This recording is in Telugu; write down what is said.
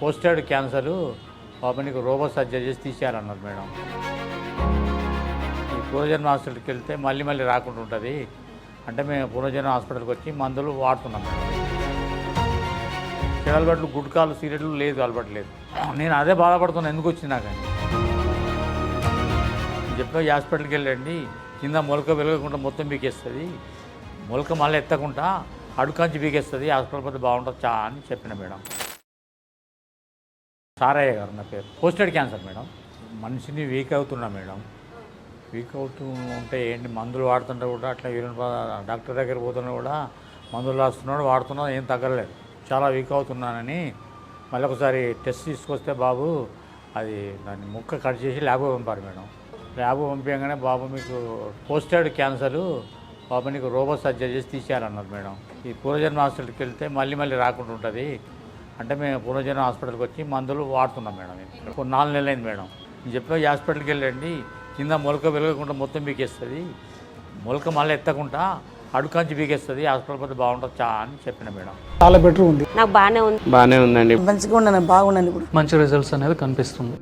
పోస్టెడ్ క్యాన్సర్ పాపనికి రోబో సర్జరీ చేసి తీసేయాలన్నారు మేడం. ఈ పూర్వజన్మ హాస్పిటల్కి వెళ్తే మళ్ళీ మళ్ళీ రాకుండా ఉంటుంది. అంటే మేము పూర్వజన్మ హాస్పిటల్కి వచ్చి మందులు వాడుతున్నాం మేడం. అలవాట్లు గుట్కాలు సిగరెట్లు లేదు అలవాటు లేదు నేను అదే బాధపడుతున్నాను ఎందుకు వచ్చినా కానీ. అని చెప్పా ఈ హాస్పిటల్కి వెళ్ళండి. కింద మొలక వెలగకుండా మొత్తం పీకేస్తుంది. మొలక మళ్ళీ ఎత్తకుండా అడుకంచి పీకేస్తుంది. హాస్పిటల్ పోతే బాగుంటుంది చా అని చెప్పిన మేడం. సారయ్య గారు నా పేరు. Prostate cancer madam. మనిషిని వీక్ అవుతున్నా మేడం. వీక్ అవుతూ ఉంటే ఏంటి మందులు వాడుతుంటే కూడా అట్లా యూరిన్ డాక్టర్ దగ్గర పోతున్నా కూడా మందులు రాస్తున్నాడు వాడుతున్నా ఏం తగ్గలేదు. చాలా వీక్ అవుతున్నానని మళ్ళీ ఒకసారి టెస్ట్ తీసుకొస్తే బాబు అది దాన్ని ముక్క కట్ చేసి ల్యాబ్ పంపారు మేడం. ల్యాబ్ పంపించగానే బాబు మీకు పోస్టెడ్ క్యాన్సర్ బాబు నీకు రోబో సర్జరీ చేసి తీసేయాలన్నారు మేడం. ఈ పూర్వజన్మ హాస్పిటల్కి వెళ్తే మళ్ళీ మళ్ళీ రాకుండా ఉంటుంది. అంటే మేము పూర్వజన్మ హాస్పిటల్కి వచ్చి మందులు వాడుతున్నాం మేడం. ఇక్కడ కొన్ని నాలుగు నెలలు అయింది మేడం. నేను చెప్పా ఈ హాస్పిటల్కి వెళ్ళండి. కింద మొలక వెలగకుండా మొత్తం పీకేస్తుంది. మొలక మళ్ళీ ఎత్తకుండా అడుకంచి పీకేస్తుంది. హాస్పిటల్ పోతే బాగుంటుంది చా అని చెప్పిన మేడం. చాలా బెటర్ ఉంది. నాకు బాగానే ఉంది. బాగానే ఉందండి. మంచిగా ఉన్నాను బాగున్నాను ఇప్పుడు. మంచి రిజల్ట్స్ అనేది కనిపిస్తుంది.